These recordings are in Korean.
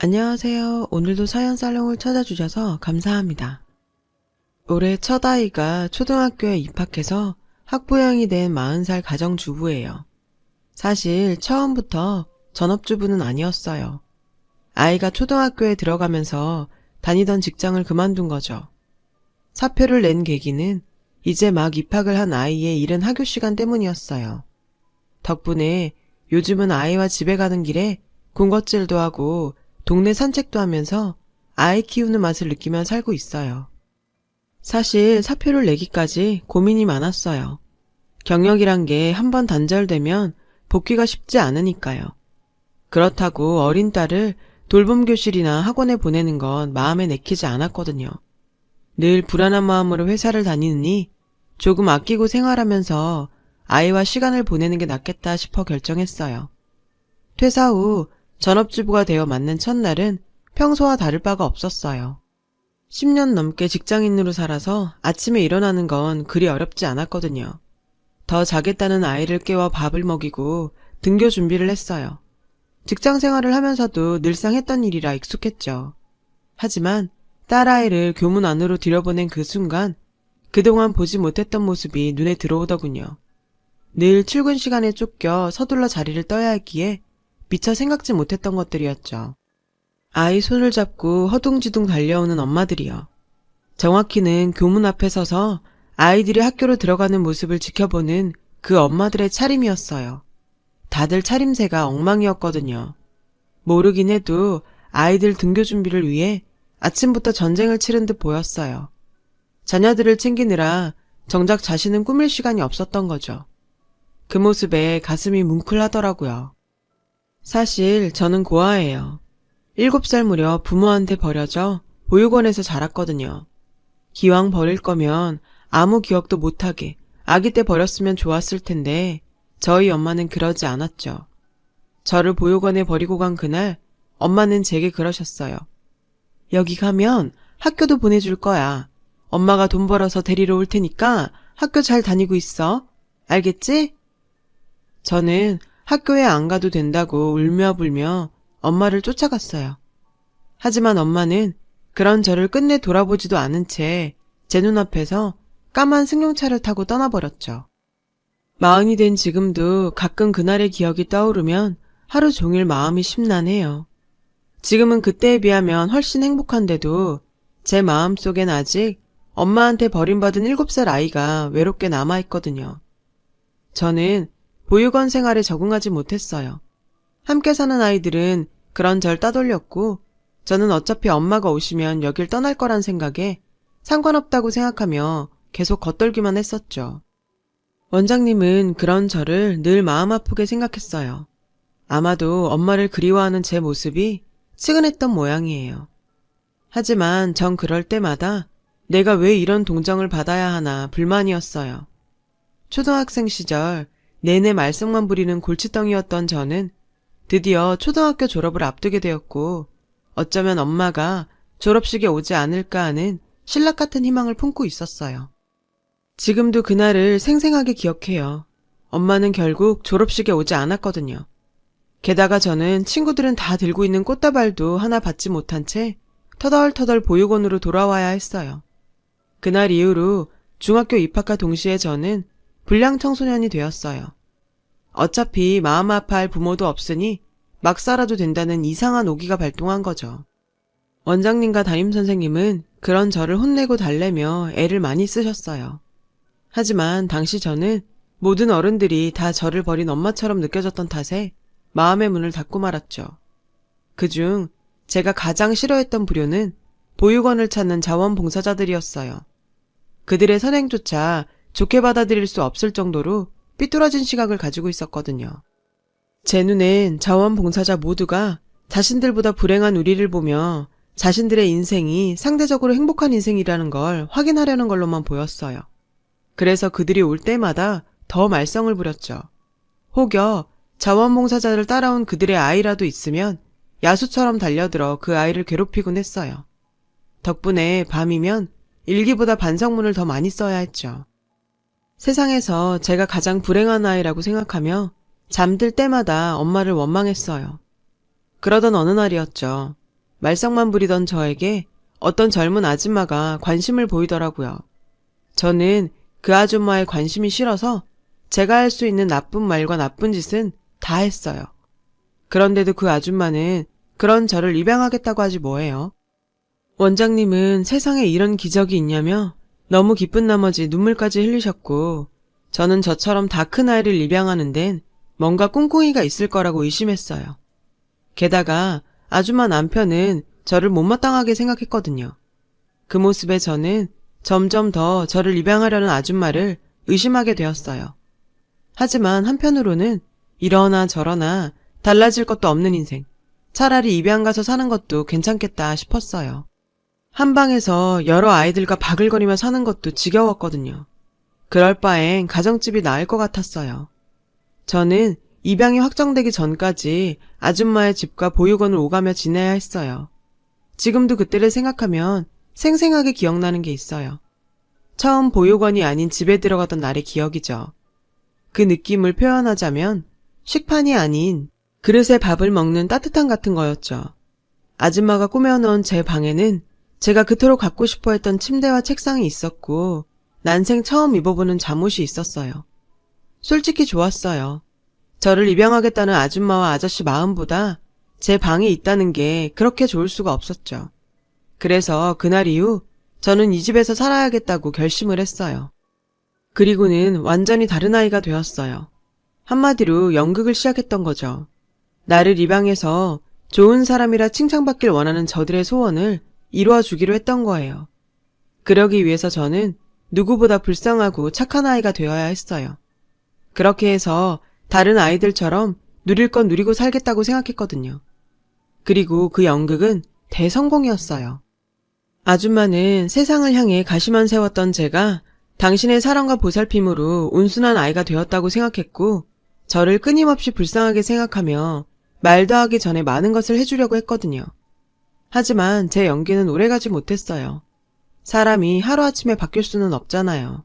안녕하세요. 오늘도 사연 살롱을 찾아주셔서 감사합니다. 올해 첫 아이가 초등학교에 입학해서 학부형이 된 40살 가정주부예요. 사실 처음부터 전업주부는 아니었어요. 아이가 초등학교에 들어가면서 다니던 직장을 그만둔 거죠. 사표를 낸 계기는 이제 막 입학을 한 아이의 이른 학교 시간 때문이었어요. 덕분에 요즘은 아이와 집에 가는 길에 군것질도 하고 동네 산책도 하면서 아이 키우는 맛을 느끼며 살고 있어요. 사실 사표를 내기까지 고민이 많았어요. 경력이란 게 한 번 단절되면 복귀가 쉽지 않으니까요. 그렇다고 어린 딸을 돌봄 교실이나 학원에 보내는 건 마음에 내키지 않았거든요. 늘 불안한 마음으로 회사를 다니느니 조금 아끼고 생활하면서 아이와 시간을 보내는 게 낫겠다 싶어 결정했어요. 퇴사 후 전업주부가 되어 맞는 첫날은 평소와 다를 바가 없었어요. 10년 넘게 직장인으로 살아서 아침에 일어나는 건 그리 어렵지 않았거든요. 더 자겠다는 아이를 깨워 밥을 먹이고 등교 준비를 했어요. 직장 생활을 하면서도 늘상 했던 일이라 익숙했죠. 하지만 딸아이를 교문 안으로 들여보낸 그 순간 그동안 보지 못했던 모습이 눈에 들어오더군요. 늘 출근 시간에 쫓겨 서둘러 자리를 떠야 했기에 미처 생각지 못했던 것들이었죠. 아이 손을 잡고 허둥지둥 달려오는 엄마들이요. 정확히는 교문 앞에 서서 아이들이 학교로 들어가는 모습을 지켜보는 그 엄마들의 차림이었어요. 다들 차림새가 엉망이었거든요. 모르긴 해도 아이들 등교 준비를 위해 아침부터 전쟁을 치른 듯 보였어요. 자녀들을 챙기느라 정작 자신은 꾸밀 시간이 없었던 거죠. 그 모습에 가슴이 뭉클하더라고요. 사실 저는 고아예요. 7살 무렵 부모한테 버려져 보육원에서 자랐거든요. 기왕 버릴 거면 아무 기억도 못하게 아기 때 버렸으면 좋았을 텐데 저희 엄마는 그러지 않았죠. 저를 보육원에 버리고 간 그날 엄마는 제게 그러셨어요. 여기 가면 학교도 보내줄 거야. 엄마가 돈 벌어서 데리러 올 테니까 학교 잘 다니고 있어. 알겠지? 저는 학교에 안 가도 된다고 울며 불며 엄마를 쫓아갔어요. 하지만 엄마는 그런 저를 끝내 돌아보지도 않은 채 제 눈앞에서 까만 승용차를 타고 떠나버렸죠. 마흔이 된 지금도 가끔 그날의 기억이 떠오르면 하루 종일 마음이 심란해요. 지금은 그때에 비하면 훨씬 행복한데도 제 마음 속엔 아직 엄마한테 버림받은 7살 아이가 외롭게 남아있거든요. 저는 보육원 생활에 적응하지 못했어요. 함께 사는 아이들은 그런 절 따돌렸고 저는 어차피 엄마가 오시면 여길 떠날 거란 생각에 상관없다고 생각하며 계속 겉돌기만 했었죠. 원장님은 그런 저를 늘 마음 아프게 생각했어요. 아마도 엄마를 그리워하는 제 모습이 측은했던 모양이에요. 하지만 전 그럴 때마다 내가 왜 이런 동정을 받아야 하나 불만이었어요. 초등학생 시절 내내 말썽만 부리는 골칫덩이였던 저는 드디어 초등학교 졸업을 앞두게 되었고 어쩌면 엄마가 졸업식에 오지 않을까 하는 신락 같은 희망을 품고 있었어요. 지금도 그날을 생생하게 기억해요. 엄마는 결국 졸업식에 오지 않았거든요. 게다가 저는 친구들은 다 들고 있는 꽃다발도 하나 받지 못한 채 터덜터덜 보육원으로 돌아와야 했어요. 그날 이후로 중학교 입학과 동시에 저는 불량 청소년이 되었어요. 어차피 마음 아파할 부모도 없으니 막 살아도 된다는 이상한 오기가 발동한 거죠. 원장님과 담임선생님은 그런 저를 혼내고 달래며 애를 많이 쓰셨어요. 하지만 당시 저는 모든 어른들이 다 저를 버린 엄마처럼 느껴졌던 탓에 마음의 문을 닫고 말았죠. 그중 제가 가장 싫어했던 부류는 보육원을 찾는 자원봉사자들이었어요. 그들의 선행조차 좋게 받아들일 수 없을 정도로 삐뚤어진 시각을 가지고 있었거든요. 제 눈엔 자원봉사자 모두가 자신들보다 불행한 우리를 보며 자신들의 인생이 상대적으로 행복한 인생이라는 걸 확인하려는 걸로만 보였어요. 그래서 그들이 올 때마다 더 말썽을 부렸죠. 혹여 자원봉사자를 따라온 그들의 아이라도 있으면 야수처럼 달려들어 그 아이를 괴롭히곤 했어요. 덕분에 밤이면 일기보다 반성문을 더 많이 써야 했죠. 세상에서 제가 가장 불행한 아이라고 생각하며 잠들 때마다 엄마를 원망했어요. 그러던 어느 날이었죠. 말썽만 부리던 저에게 어떤 젊은 아줌마가 관심을 보이더라고요. 저는 그 아줌마의 관심이 싫어서 제가 할 수 있는 나쁜 말과 나쁜 짓은 다 했어요. 그런데도 그 아줌마는 그런 저를 입양하겠다고 하지 뭐예요. 원장님은 세상에 이런 기적이 있냐며 너무 기쁜 나머지 눈물까지 흘리셨고 저는 저처럼 다 큰 아이를 입양하는 데는 뭔가 꿍꿍이가 있을 거라고 의심했어요. 게다가 아줌마 남편은 저를 못마땅하게 생각했거든요. 그 모습에 저는 점점 더 저를 입양하려는 아줌마를 의심하게 되었어요. 하지만 한편으로는 이러나 저러나 달라질 것도 없는 인생. 차라리 입양 가서 사는 것도 괜찮겠다 싶었어요. 한 방에서 여러 아이들과 바글거리며 사는 것도 지겨웠거든요. 그럴 바엔 가정집이 나을 것 같았어요. 저는 입양이 확정되기 전까지 아줌마의 집과 보육원을 오가며 지내야 했어요. 지금도 그때를 생각하면 생생하게 기억나는 게 있어요. 처음 보육원이 아닌 집에 들어가던 날의 기억이죠. 그 느낌을 표현하자면 식판이 아닌 그릇에 밥을 먹는 따뜻함 같은 거였죠. 아줌마가 꾸며놓은 제 방에는 제가 그토록 갖고 싶어 했던 침대와 책상이 있었고 난생 처음 입어보는 잠옷이 있었어요. 솔직히 좋았어요. 저를 입양하겠다는 아줌마와 아저씨 마음보다 제 방에 있다는 게 그렇게 좋을 수가 없었죠. 그래서 그날 이후 저는 이 집에서 살아야겠다고 결심을 했어요. 그리고는 완전히 다른 아이가 되었어요. 한마디로 연극을 시작했던 거죠. 나를 입양해서 좋은 사람이라 칭찬받길 원하는 저들의 소원을 이루어 주기로 했던 거예요. 그러기 위해서 저는 누구보다 불쌍하고 착한 아이가 되어야 했어요. 그렇게 해서 다른 아이들처럼 누릴 건 누리고 살겠다고 생각했거든요. 그리고 그 연극은 대성공이었어요. 아줌마는 세상을 향해 가시만 세웠던 제가 당신의 사랑과 보살핌으로 온순한 아이가 되었다고 생각했고, 저를 끊임없이 불쌍하게 생각하며 말도 하기 전에 많은 것을 해주려고 했거든요. 하지만 제 연기는 오래가지 못했어요. 사람이 하루아침에 바뀔 수는 없잖아요.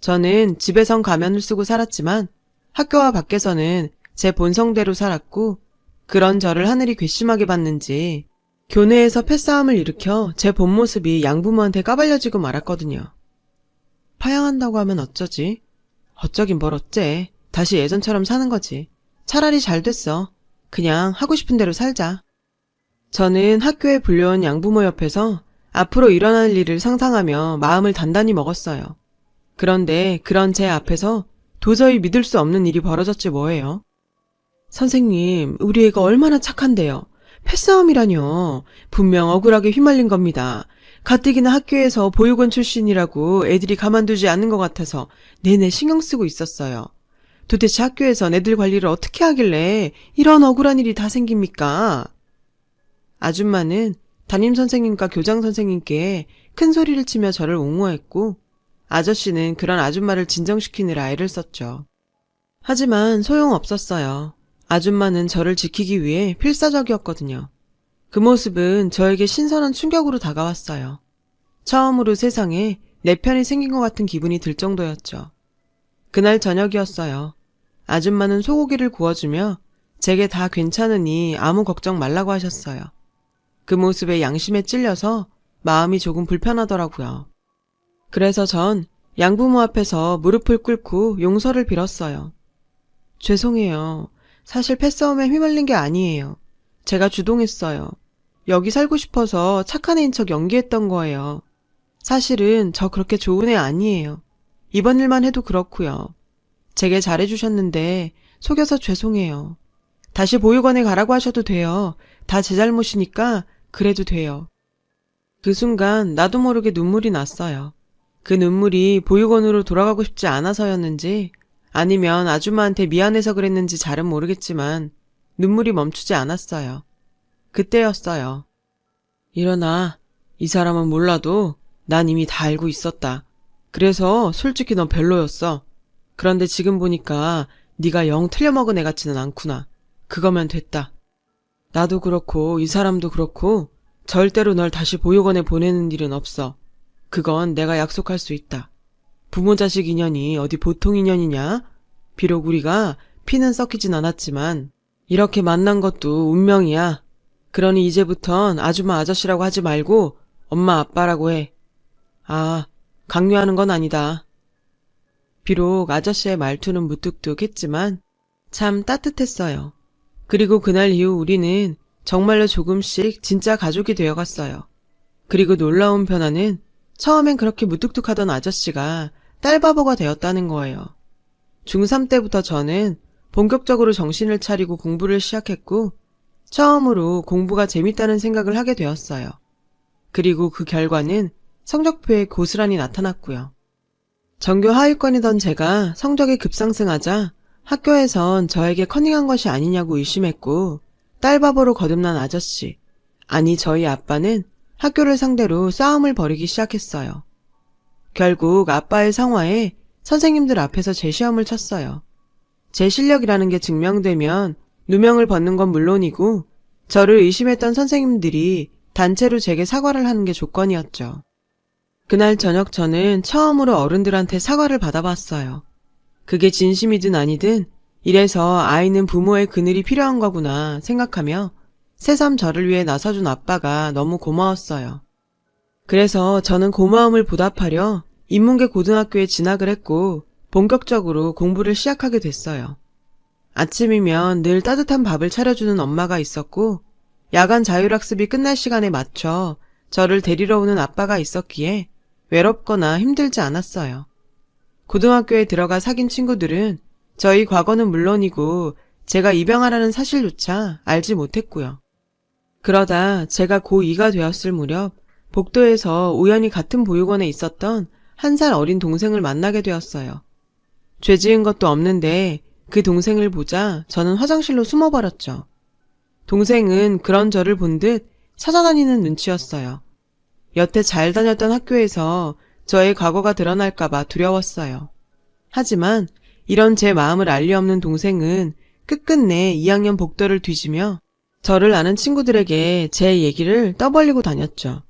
저는 집에선 가면을 쓰고 살았지만 학교와 밖에서는 제 본성대로 살았고 그런 저를 하늘이 괘씸하게 봤는지 교내에서 패싸움을 일으켜 제 본 모습이 양부모한테 까발려지고 말았거든요. 파양한다고 하면 어쩌지? 어쩌긴 뭘 어째. 다시 예전처럼 사는 거지. 차라리 잘 됐어. 그냥 하고 싶은 대로 살자. 저는 학교에 불려온 양부모 옆에서 앞으로 일어날 일을 상상하며 마음을 단단히 먹었어요. 그런데 그런 제 앞에서 도저히 믿을 수 없는 일이 벌어졌지 뭐예요. 선생님, 우리 애가 얼마나 착한데요. 패싸움이라뇨. 분명 억울하게 휘말린 겁니다. 가뜩이나 학교에서 보육원 출신이라고 애들이 가만두지 않는 것 같아서 내내 신경 쓰고 있었어요. 도대체 학교에서 애들 관리를 어떻게 하길래 이런 억울한 일이 다 생깁니까? 아줌마는 담임 선생님과 교장 선생님께 큰 소리를 치며 저를 옹호했고 아저씨는 그런 아줌마를 진정시키느라 애를 썼죠. 하지만 소용없었어요. 아줌마는 저를 지키기 위해 필사적이었거든요. 그 모습은 저에게 신선한 충격으로 다가왔어요. 처음으로 세상에 내 편이 생긴 것 같은 기분이 들 정도였죠. 그날 저녁이었어요. 아줌마는 소고기를 구워주며 제게 다 괜찮으니 아무 걱정 말라고 하셨어요. 그 모습에 양심에 찔려서 마음이 조금 불편하더라고요. 그래서 전 양부모 앞에서 무릎을 꿇고 용서를 빌었어요. 죄송해요. 사실 패싸움에 휘말린 게 아니에요. 제가 주동했어요. 여기 살고 싶어서 착한 애인 척 연기했던 거예요. 사실은 저 그렇게 좋은 애 아니에요. 이번 일만 해도 그렇고요. 제게 잘해주셨는데 속여서 죄송해요. 다시 보육원에 가라고 하셔도 돼요. 다 제 잘못이니까 그래도 돼요. 그 순간 나도 모르게 눈물이 났어요. 그 눈물이 보육원으로 돌아가고 싶지 않아서였는지 아니면 아줌마한테 미안해서 그랬는지 잘은 모르겠지만 눈물이 멈추지 않았어요. 그때였어요. 일어나. 이 사람은 몰라도 난 이미 다 알고 있었다. 그래서 솔직히 넌 별로였어. 그런데 지금 보니까 네가 영 틀려먹은 애 같지는 않구나. 그거면 됐다. 나도 그렇고 이 사람도 그렇고 절대로 널 다시 보육원에 보내는 일은 없어. 그건 내가 약속할 수 있다. 부모 자식 인연이 어디 보통 인연이냐? 비록 우리가 피는 섞이진 않았지만 이렇게 만난 것도 운명이야. 그러니 이제부턴 아줌마 아저씨라고 하지 말고 엄마 아빠라고 해. 아, 강요하는 건 아니다. 비록 아저씨의 말투는 무뚝뚝했지만 참 따뜻했어요. 그리고 그날 이후 우리는 정말로 조금씩 진짜 가족이 되어갔어요. 그리고 놀라운 변화는 처음엔 그렇게 무뚝뚝하던 아저씨가 딸바보가 되었다는 거예요. 중3 때부터 저는 본격적으로 정신을 차리고 공부를 시작했고, 처음으로 공부가 재밌다는 생각을 하게 되었어요. 그리고 그 결과는 성적표에 고스란히 나타났고요. 전교 하위권이던 제가 성적이 급상승하자 학교에선 저에게 커닝한 것이 아니냐고 의심했고, 딸바보로 거듭난 아저씨, 아니 저희 아빠는 학교를 상대로 싸움을 벌이기 시작했어요. 결국 아빠의 성화에 선생님들 앞에서 제 시험을 쳤어요. 제 실력이라는 게 증명되면 누명을 벗는 건 물론이고 저를 의심했던 선생님들이 단체로 제게 사과를 하는 게 조건이었죠. 그날 저녁 저는 처음으로 어른들한테 사과를 받아봤어요. 그게 진심이든 아니든 이래서 아이는 부모의 그늘이 필요한 거구나 생각하며 새삼 저를 위해 나서준 아빠가 너무 고마웠어요. 그래서 저는 고마움을 보답하려 인문계 고등학교에 진학을 했고 본격적으로 공부를 시작하게 됐어요. 아침이면 늘 따뜻한 밥을 차려주는 엄마가 있었고 야간 자율학습이 끝날 시간에 맞춰 저를 데리러 오는 아빠가 있었기에 외롭거나 힘들지 않았어요. 고등학교에 들어가 사귄 친구들은 저희 과거는 물론이고 제가 입양하라는 사실조차 알지 못했고요. 그러다 제가 고2가 되었을 무렵 복도에서 우연히 같은 보육원에 있었던 한 살 어린 동생을 만나게 되었어요. 죄 지은 것도 없는데 그 동생을 보자 저는 화장실로 숨어버렸죠. 동생은 그런 저를 본 듯 찾아다니는 눈치였어요. 여태 잘 다녔던 학교에서 저의 과거가 드러날까봐 두려웠어요. 하지만 이런 제 마음을 알리 없는 동생은 끝끝내 2학년 복도를 뒤지며 저를 아는 친구들에게 제 얘기를 떠벌리고 다녔죠.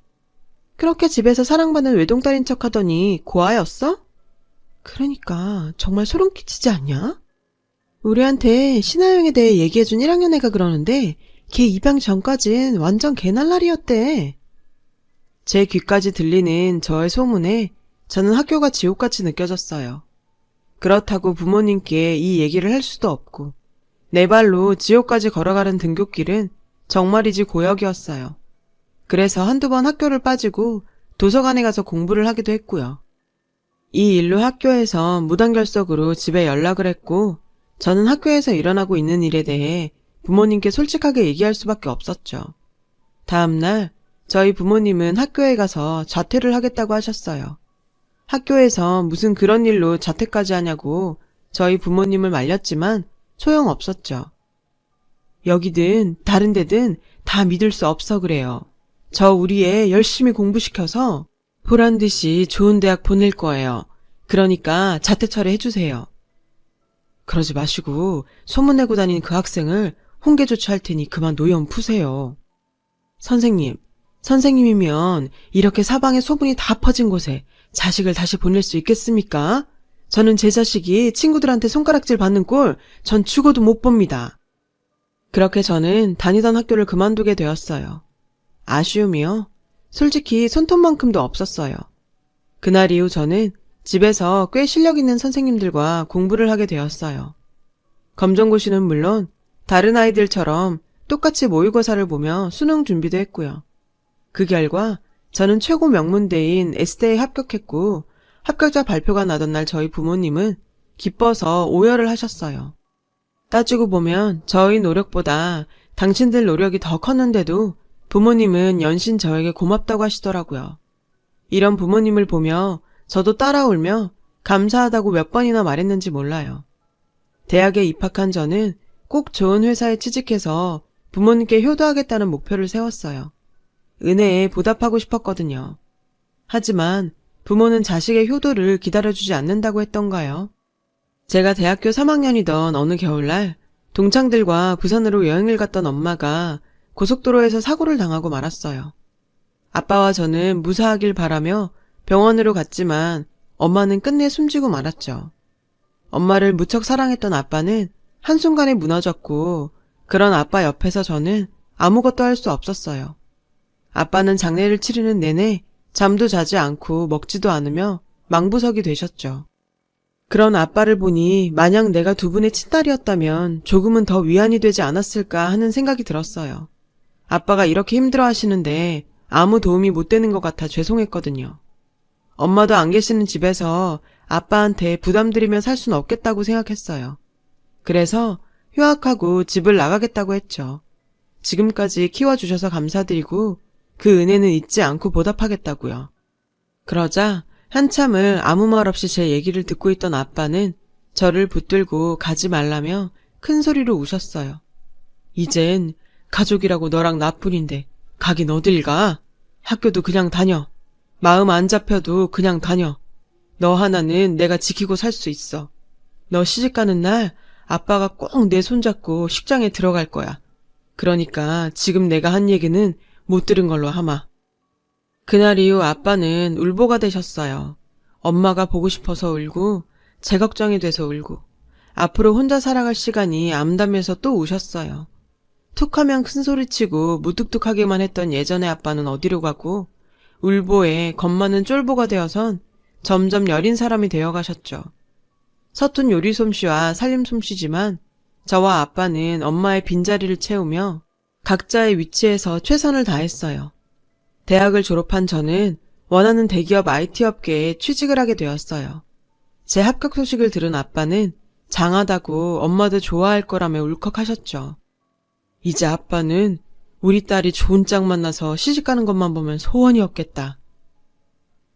그렇게 집에서 사랑받는 외동딸인 척 하더니 고아였어? 그러니까 정말 소름 끼치지 않냐? 우리한테 신하영에 대해 얘기해준 1학년 애가 그러는데 걔 입양 전까진 완전 개날라리였대. 제 귀까지 들리는 저의 소문에 저는 학교가 지옥같이 느껴졌어요. 그렇다고 부모님께 이 얘기를 할 수도 없고 내 발로 지옥까지 걸어가는 등굣길은 정말이지 고역이었어요. 그래서 한두 번 학교를 빠지고 도서관에 가서 공부를 하기도 했고요. 이 일로 학교에서 무단결석으로 집에 연락을 했고 저는 학교에서 일어나고 있는 일에 대해 부모님께 솔직하게 얘기할 수밖에 없었죠. 다음날 저희 부모님은 학교에 가서 자퇴를 하겠다고 하셨어요. 학교에서 무슨 그런 일로 자퇴까지 하냐고 저희 부모님을 말렸지만 소용없었죠. 여기든 다른 데든 다 믿을 수 없어 그래요. 저 우리 애 열심히 공부시켜서 보란 듯이 좋은 대학 보낼 거예요. 그러니까 자퇴 처리해주세요. 그러지 마시고 소문내고 다니는 그 학생을 홍계 조치할 테니 그만 노염 푸세요. 선생님, 선생님이면 이렇게 사방에 소문이 다 퍼진 곳에 자식을 다시 보낼 수 있겠습니까? 저는 제 자식이 친구들한테 손가락질 받는 꼴 전 죽어도 못 봅니다. 그렇게 저는 다니던 학교를 그만두게 되었어요. 아쉬움이요? 솔직히 손톱만큼도 없었어요. 그날 이후 저는 집에서 꽤 실력 있는 선생님들과 공부를 하게 되었어요. 검정고시는 물론 다른 아이들처럼 똑같이 모의고사를 보며 수능 준비도 했고요. 그 결과 저는 최고 명문대인 S대에 합격했고 합격자 발표가 나던 날 저희 부모님은 기뻐서 오열을 하셨어요. 따지고 보면 저희 노력보다 당신들 노력이 더 컸는데도 부모님은 연신 저에게 고맙다고 하시더라고요. 이런 부모님을 보며 저도 따라 울며 감사하다고 몇 번이나 말했는지 몰라요. 대학에 입학한 저는 꼭 좋은 회사에 취직해서 부모님께 효도하겠다는 목표를 세웠어요. 은혜에 보답하고 싶었거든요. 하지만 부모는 자식의 효도를 기다려주지 않는다고 했던가요? 제가 대학교 3학년이던 어느 겨울날 동창들과 부산으로 여행을 갔던 엄마가 고속도로에서 사고를 당하고 말았어요. 아빠와 저는 무사하길 바라며 병원으로 갔지만 엄마는 끝내 숨지고 말았죠. 엄마를 무척 사랑했던 아빠는 한순간에 무너졌고 그런 아빠 옆에서 저는 아무것도 할 수 없었어요. 아빠는 장례를 치르는 내내 잠도 자지 않고 먹지도 않으며 망부석이 되셨죠. 그런 아빠를 보니 만약 내가 두 분의 친딸이었다면 조금은 더 위안이 되지 않았을까 하는 생각이 들었어요. 아빠가 이렇게 힘들어 하시는데 아무 도움이 못 되는 것 같아 죄송했거든요. 엄마도 안 계시는 집에서 아빠한테 부담드리며 살 수는 없겠다고 생각했어요. 그래서 휴학하고 집을 나가겠다고 했죠. 지금까지 키워주셔서 감사드리고 그 은혜는 잊지 않고 보답하겠다고요. 그러자 한참을 아무 말 없이 제 얘기를 듣고 있던 아빠는 저를 붙들고 가지 말라며 큰 소리로 우셨어요. 이젠 가족이라고 너랑 나뿐인데 가긴 어딜 가? 학교도 그냥 다녀. 마음 안 잡혀도 그냥 다녀. 너 하나는 내가 지키고 살 수 있어. 너 시집 가는 날 아빠가 꼭 내 손잡고 식장에 들어갈 거야. 그러니까 지금 내가 한 얘기는 못 들은 걸로 하마. 그날 이후 아빠는 울보가 되셨어요. 엄마가 보고 싶어서 울고, 제 걱정이 돼서 울고, 앞으로 혼자 살아갈 시간이 암담해서 또 우셨어요. 툭 하면 큰 소리치고 무뚝뚝하게만 했던 예전의 아빠는 어디로 가고, 울보에 겁 많은 쫄보가 되어선 점점 여린 사람이 되어 가셨죠. 서툰 요리 솜씨와 살림 솜씨지만 저와 아빠는 엄마의 빈자리를 채우며 각자의 위치에서 최선을 다했어요. 대학을 졸업한 저는 원하는 대기업 IT 업계에 취직을 하게 되었어요. 제 합격 소식을 들은 아빠는 장하다고 엄마도 좋아할 거라며 울컥하셨죠. 이제 아빠는 우리 딸이 좋은 짝 만나서 시집 가는 것만 보면 소원이었겠다.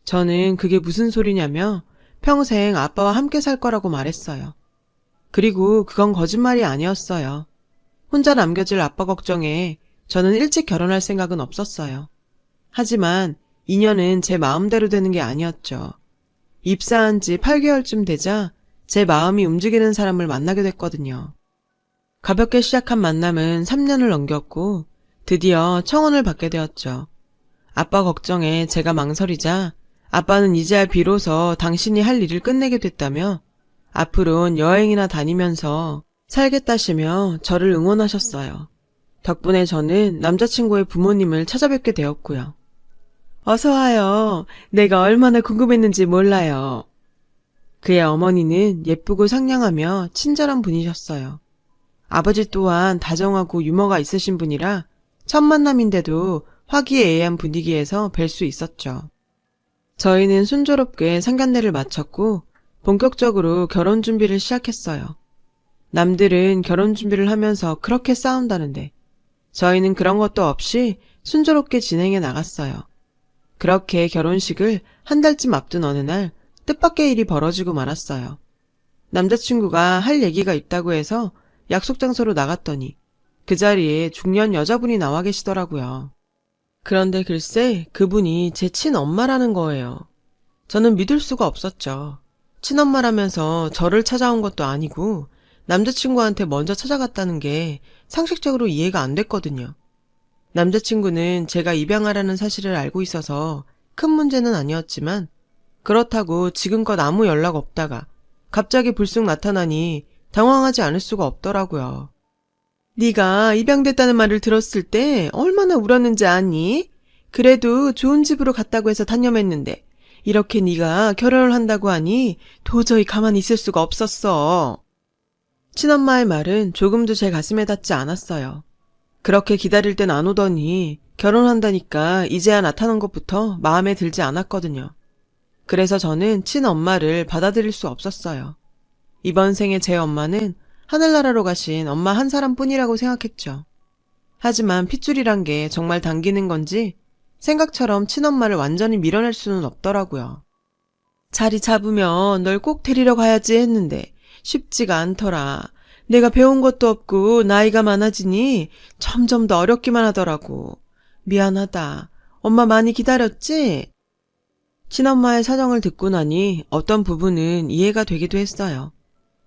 저는 그게 무슨 소리냐며 평생 아빠와 함께 살 거라고 말했어요. 그리고 그건 거짓말이 아니었어요. 혼자 남겨질 아빠 걱정에 저는 일찍 결혼할 생각은 없었어요. 하지만 인연은 제 마음대로 되는 게 아니었죠. 입사한 지 8개월쯤 되자 제 마음이 움직이는 사람을 만나게 됐거든요. 가볍게 시작한 만남은 3년을 넘겼고 드디어 청혼을 받게 되었죠. 아빠 걱정에 제가 망설이자 아빠는 이제야 비로소 당신이 할 일을 끝내게 됐다며 앞으론 여행이나 다니면서 살겠다시며 저를 응원하셨어요. 덕분에 저는 남자친구의 부모님을 찾아뵙게 되었고요. 어서 와요. 내가 얼마나 궁금했는지 몰라요. 그의 어머니는 예쁘고 상냥하며 친절한 분이셨어요. 아버지 또한 다정하고 유머가 있으신 분이라 첫 만남인데도 화기애애한 분위기에서 뵐 수 있었죠. 저희는 순조롭게 상견례를 마쳤고 본격적으로 결혼 준비를 시작했어요. 남들은 결혼 준비를 하면서 그렇게 싸운다는데 저희는 그런 것도 없이 순조롭게 진행해 나갔어요. 그렇게 결혼식을 한 달쯤 앞둔 어느 날 뜻밖의 일이 벌어지고 말았어요. 남자친구가 할 얘기가 있다고 해서 약속 장소로 나갔더니 그 자리에 중년 여자분이 나와 계시더라고요. 그런데 글쎄 그분이 제 친엄마라는 거예요. 저는 믿을 수가 없었죠. 친엄마라면서 저를 찾아온 것도 아니고 남자친구한테 먼저 찾아갔다는 게 상식적으로 이해가 안 됐거든요. 남자친구는 제가 입양하라는 사실을 알고 있어서 큰 문제는 아니었지만 그렇다고 지금껏 아무 연락 없다가 갑자기 불쑥 나타나니 당황하지 않을 수가 없더라고요. 네가 입양됐다는 말을 들었을 때 얼마나 울었는지 아니? 그래도 좋은 집으로 갔다고 해서 단념했는데 이렇게 네가 결혼을 한다고 하니 도저히 가만히 있을 수가 없었어. 친엄마의 말은 조금도 제 가슴에 닿지 않았어요. 그렇게 기다릴 땐 안 오더니 결혼한다니까 이제야 나타난 것부터 마음에 들지 않았거든요. 그래서 저는 친엄마를 받아들일 수 없었어요. 이번 생에 제 엄마는 하늘나라로 가신 엄마 한 사람뿐이라고 생각했죠. 하지만 핏줄이란 게 정말 당기는 건지 생각처럼 친엄마를 완전히 밀어낼 수는 없더라고요. 자리 잡으면 널 꼭 데리러 가야지 했는데 쉽지가 않더라. 내가 배운 것도 없고 나이가 많아지니 점점 더 어렵기만 하더라고. 미안하다. 엄마 많이 기다렸지? 친엄마의 사정을 듣고 나니 어떤 부분은 이해가 되기도 했어요.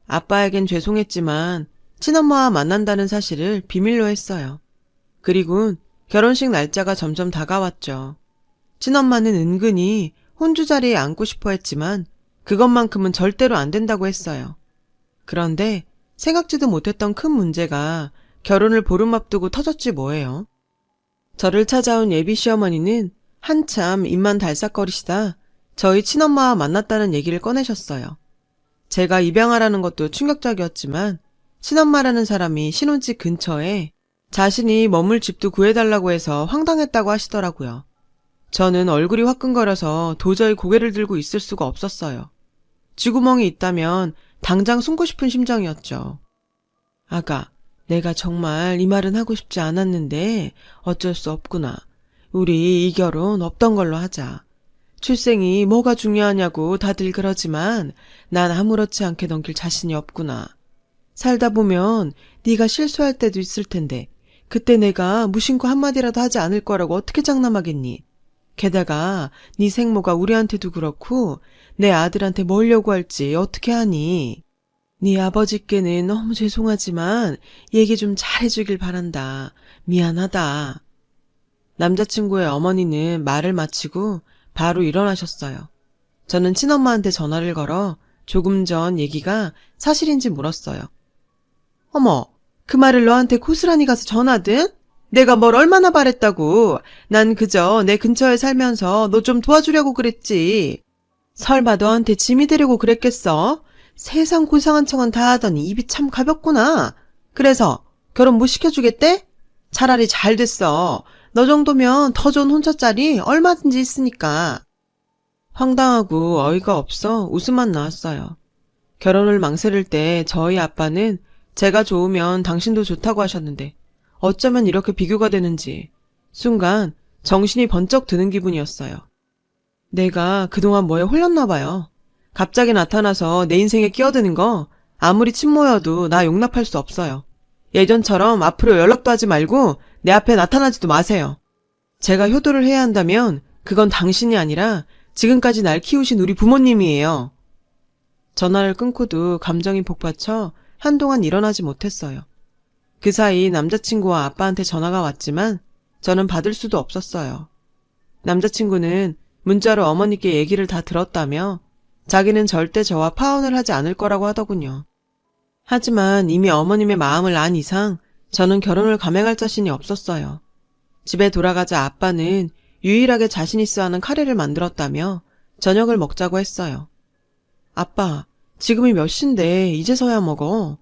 아빠에겐 죄송했지만 친엄마와 만난다는 사실을 비밀로 했어요. 그리고 결혼식 날짜가 점점 다가왔죠. 친엄마는 은근히 혼주 자리에 앉고 싶어 했지만 그것만큼은 절대로 안 된다고 했어요. 그런데 생각지도 못했던 큰 문제가 결혼을 보름 앞두고 터졌지 뭐예요. 저를 찾아온 예비 시어머니는 한참 입만 달싹거리시다 저희 친엄마와 만났다는 얘기를 꺼내셨어요. 제가 입양하라는 것도 충격적이었지만 친엄마라는 사람이 신혼집 근처에 자신이 머물 집도 구해달라고 해서 황당했다고 하시더라고요. 저는 얼굴이 화끈거려서 도저히 고개를 들고 있을 수가 없었어요. 쥐구멍이 있다면 당장 숨고 싶은 심정이었죠. 아가, 내가 정말 이 말은 하고 싶지 않았는데 어쩔 수 없구나. 우리 이 결혼 없던 걸로 하자. 출생이 뭐가 중요하냐고 다들 그러지만 난 아무렇지 않게 넘길 자신이 없구나. 살다 보면 네가 실수할 때도 있을 텐데 그때 내가 무심코 한마디라도 하지 않을 거라고 어떻게 장담하겠니? 게다가 네 생모가 우리한테도 그렇고 내 아들한테 뭘 요구할지 어떻게 하니? 네 아버지께는 너무 죄송하지만 얘기 좀 잘해주길 바란다. 미안하다. 남자친구의 어머니는 말을 마치고 바로 일어나셨어요. 저는 친엄마한테 전화를 걸어 조금 전 얘기가 사실인지 물었어요. 어머, 그 말을 너한테 고스란히 가서 전하든? 내가 뭘 얼마나 바랬다고. 난 그저 내 근처에 살면서 너 좀 도와주려고 그랬지. 설마 너한테 짐이 되려고 그랬겠어? 세상 고상한 척은 다 하더니 입이 참 가볍구나. 그래서 결혼 못 시켜주겠대? 차라리 잘 됐어. 너 정도면 더 좋은 혼처짜리 얼마든지 있으니까. 황당하고 어이가 없어 웃음만 나왔어요. 결혼을 망설일 때 저희 아빠는 제가 좋으면 당신도 좋다고 하셨는데 어쩌면 이렇게 비교가 되는지 순간 정신이 번쩍 드는 기분이었어요. 내가 그동안 뭐에 홀렸나 봐요. 갑자기 나타나서 내 인생에 끼어드는 거 아무리 친모여도 나 용납할 수 없어요. 예전처럼 앞으로 연락도 하지 말고 내 앞에 나타나지도 마세요. 제가 효도를 해야 한다면 그건 당신이 아니라 지금까지 날 키우신 우리 부모님이에요. 전화를 끊고도 감정이 복받쳐 한동안 일어나지 못했어요. 그 사이 남자친구와 아빠한테 전화가 왔지만 저는 받을 수도 없었어요. 남자친구는 문자로 어머니께 얘기를 다 들었다며 자기는 절대 저와 파혼을 하지 않을 거라고 하더군요. 하지만 이미 어머님의 마음을 안 이상 저는 결혼을 감행할 자신이 없었어요. 집에 돌아가자 아빠는 유일하게 자신 있어 하는 카레를 만들었다며 저녁을 먹자고 했어요. 아빠, 지금이 몇 시인데 이제서야 먹어.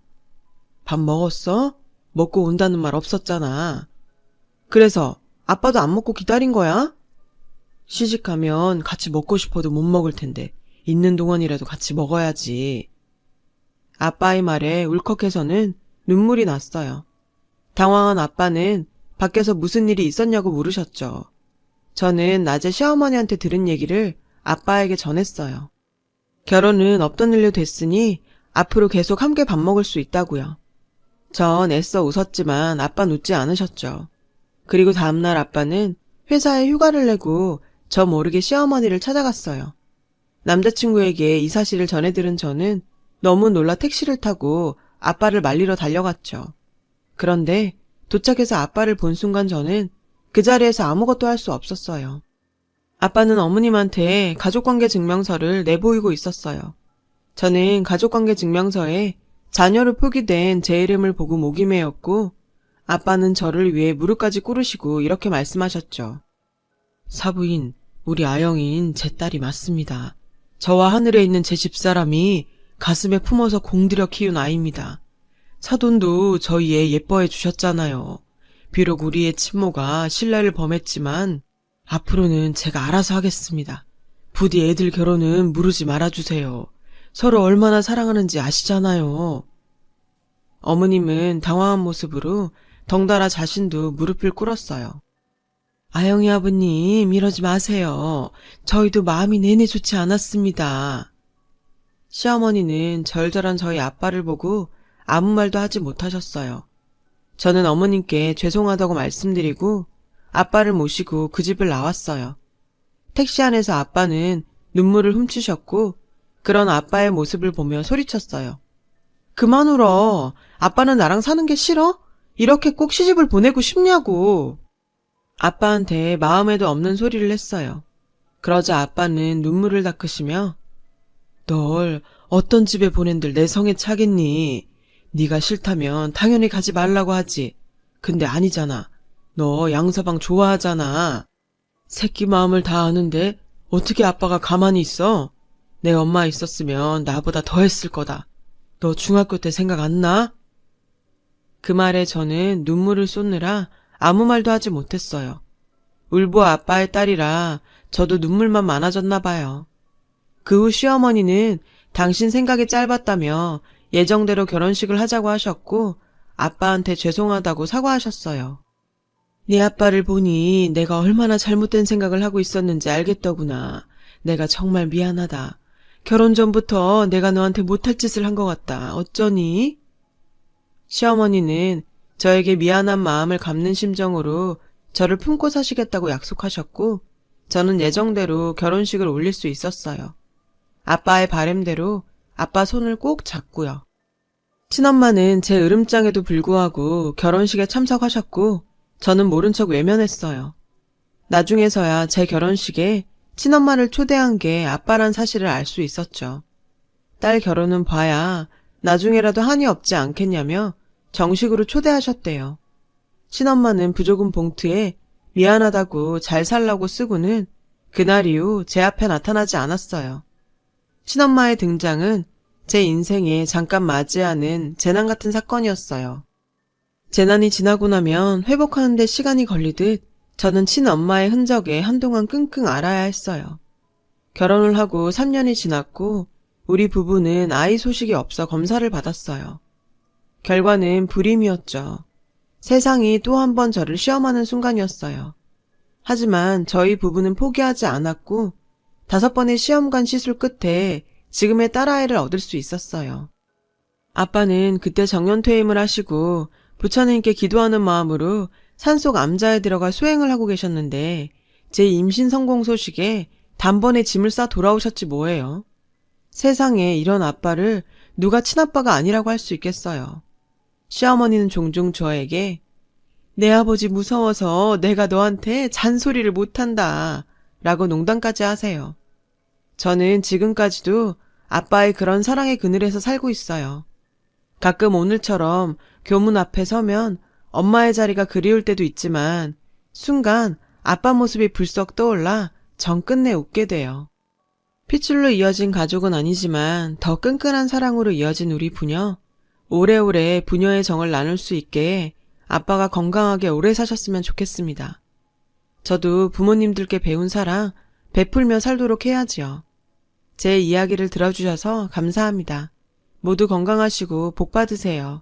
밥 먹었어? 먹고 온다는 말 없었잖아. 그래서 아빠도 안 먹고 기다린 거야? 시집가면 같이 먹고 싶어도 못 먹을 텐데 있는 동안이라도 같이 먹어야지. 아빠의 말에 울컥해서는 눈물이 났어요. 당황한 아빠는 밖에서 무슨 일이 있었냐고 물으셨죠. 저는 낮에 시어머니한테 들은 얘기를 아빠에게 전했어요. 결혼은 없던 일로 됐으니 앞으로 계속 함께 밥 먹을 수 있다고요. 전 애써 웃었지만 아빠는 웃지 않으셨죠. 그리고 다음날 아빠는 회사에 휴가를 내고 저 모르게 시어머니를 찾아갔어요. 남자친구에게 이 사실을 전해 들은 저는 너무 놀라 택시를 타고 아빠를 말리러 달려갔죠. 그런데 도착해서 아빠를 본 순간 저는 그 자리에서 아무것도 할 수 없었어요. 아빠는 어머님한테 가족관계 증명서를 내보이고 있었어요. 저는 가족관계 증명서에 자녀로 표기된 제 이름을 보고 목이 메었고 아빠는 저를 위해 무릎까지 꿇으시고 이렇게 말씀하셨죠. 사부인, 우리 아영인 제 딸이 맞습니다. 저와 하늘에 있는 제 집사람이 가슴에 품어서 공들여 키운 아이입니다. 사돈도 저희 애 예뻐해 주셨잖아요. 비록 우리의 친모가 신뢰를 범했지만 앞으로는 제가 알아서 하겠습니다. 부디 애들 결혼은 무르지 말아주세요. 서로 얼마나 사랑하는지 아시잖아요. 어머님은 당황한 모습으로 덩달아 자신도 무릎을 꿇었어요. 아영이 아버님, 이러지 마세요. 저희도 마음이 내내 좋지 않았습니다. 시어머니는 절절한 저희 아빠를 보고 아무 말도 하지 못하셨어요. 저는 어머님께 죄송하다고 말씀드리고 아빠를 모시고 그 집을 나왔어요. 택시 안에서 아빠는 눈물을 훔치셨고 그런 아빠의 모습을 보며 소리쳤어요. 그만 울어. 아빠는 나랑 사는 게 싫어? 이렇게 꼭 시집을 보내고 싶냐고. 아빠한테 마음에도 없는 소리를 했어요. 그러자 아빠는 눈물을 닦으시며 널 어떤 집에 보낸들 내 성에 차겠니? 네가 싫다면 당연히 가지 말라고 하지. 근데 아니잖아. 너 양서방 좋아하잖아. 새끼 마음을 다 아는데 어떻게 아빠가 가만히 있어? 내 엄마 있었으면 나보다 더 했을 거다. 너 중학교 때 생각 안 나? 그 말에 저는 눈물을 쏟느라 아무 말도 하지 못했어요. 울보 아빠의 딸이라 저도 눈물만 많아졌나 봐요. 그 후 시어머니는 당신 생각이 짧았다며 예정대로 결혼식을 하자고 하셨고 아빠한테 죄송하다고 사과하셨어요. 네 아빠를 보니 내가 얼마나 잘못된 생각을 하고 있었는지 알겠더구나. 내가 정말 미안하다. 결혼 전부터 내가 너한테 못할 짓을 한 것 같다. 어쩌니? 시어머니는 저에게 미안한 마음을 갚는 심정으로 저를 품고 사시겠다고 약속하셨고, 저는 예정대로 결혼식을 올릴 수 있었어요. 아빠의 바램대로 아빠 손을 꼭 잡고요. 친엄마는 제 으름장에도 불구하고 결혼식에 참석하셨고, 저는 모른 척 외면했어요. 나중에서야 제 결혼식에 친엄마를 초대한 게 아빠란 사실을 알 수 있었죠. 딸 결혼은 봐야 나중에라도 한이 없지 않겠냐며 정식으로 초대하셨대요. 친엄마는 부조금 봉투에 미안하다고 잘 살라고 쓰고는 그날 이후 제 앞에 나타나지 않았어요. 친엄마의 등장은 제 인생에 잠깐 맞이하는 재난 같은 사건이었어요. 재난이 지나고 나면 회복하는데 시간이 걸리듯 저는 친엄마의 흔적에 한동안 끙끙 앓아야 했어요. 결혼을 하고 3년이 지났고 우리 부부는 아이 소식이 없어 검사를 받았어요. 결과는 불임이었죠. 세상이 또 한 번 저를 시험하는 순간이었어요. 하지만 저희 부부는 포기하지 않았고 다섯 번의 시험관 시술 끝에 지금의 딸아이를 얻을 수 있었어요. 아빠는 그때 정년퇴임을 하시고 부처님께 기도하는 마음으로 산속 암자에 들어가 수행을 하고 계셨는데 제 임신 성공 소식에 단번에 짐을 싸 돌아오셨지 뭐예요. 세상에 이런 아빠를 누가 친아빠가 아니라고 할 수 있겠어요. 시어머니는 종종 저에게 내 아버지 무서워서 내가 너한테 잔소리를 못한다 라고 농담까지 하세요. 저는 지금까지도 아빠의 그런 사랑의 그늘에서 살고 있어요. 가끔 오늘처럼 교문 앞에 서면 엄마의 자리가 그리울 때도 있지만 순간 아빠 모습이 불썩 떠올라 정 끝내 웃게 돼요. 피줄로 이어진 가족은 아니지만 더 끈끈한 사랑으로 이어진 우리 부녀. 오래오래 부녀의 정을 나눌 수 있게 아빠가 건강하게 오래 사셨으면 좋겠습니다. 저도 부모님들께 배운 사랑 베풀며 살도록 해야지요. 제 이야기를 들어주셔서 감사합니다. 모두 건강하시고 복 받으세요.